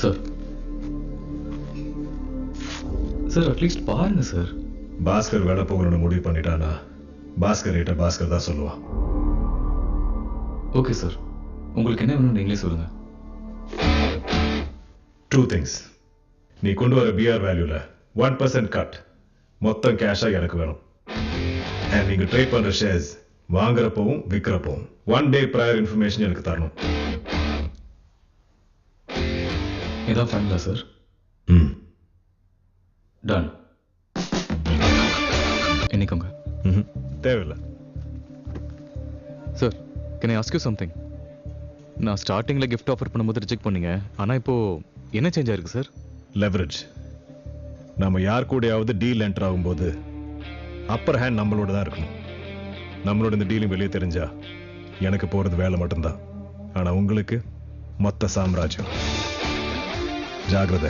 Sir sir at least பாருங்க sir Bhaskar வேலை போகணும்னு முடிவு பண்ணிட்டானா? பாஸ்கர் கிட்ட பாஸ்கர் தான் சொல்லுவான் ஓகே சார் உங்களுக்கு என்ன வேணும்னு நீங்களே சொல்லுங்க. டூ திங்ஸ் நீ கொண்டு வர பிஆர் வேல்யூல ஒன் பர்சன்ட் கட் மொத்தம் கேஷாக எனக்கு வேணும். அண்ட் நீங்கள் ட்ரை பண்ணுற ஷேர்ஸ் வாங்குறப்பவும் விற்கிறப்பவும் ஒன் டே ப்ராயர் இன்ஃபர்மேஷன் எனக்கு தரணும். இதான் ஃபைனலா சார் ம். டன் என்னைக்கோங்க? ம்ஹும். தேவையில்லை. Sir can I ask you something நான் ஸ்டார்டிங்கில் கிஃப்ட் ஆஃபர் பண்ணும்போது ரிஜெக்ட் பண்ணீங்க. ஆனால் இப்போ என்ன சேஞ்ச் ஆயிருக்கு சார் லெவரேஜ் நம்ம யார் கூடயாவது டீல் என்டர் ஆகும்போது அப்பர் ஹேண்ட் நம்மளோட தான் இருக்கணும். நம்மளோட இந்த டீலிங் வெளியே தெரிஞ்சா எனக்கு போறது வேலை மட்டும்தான். ஆனா உங்களுக்கு மொத்த சாம்ராஜ்யம். జాగ్రత్త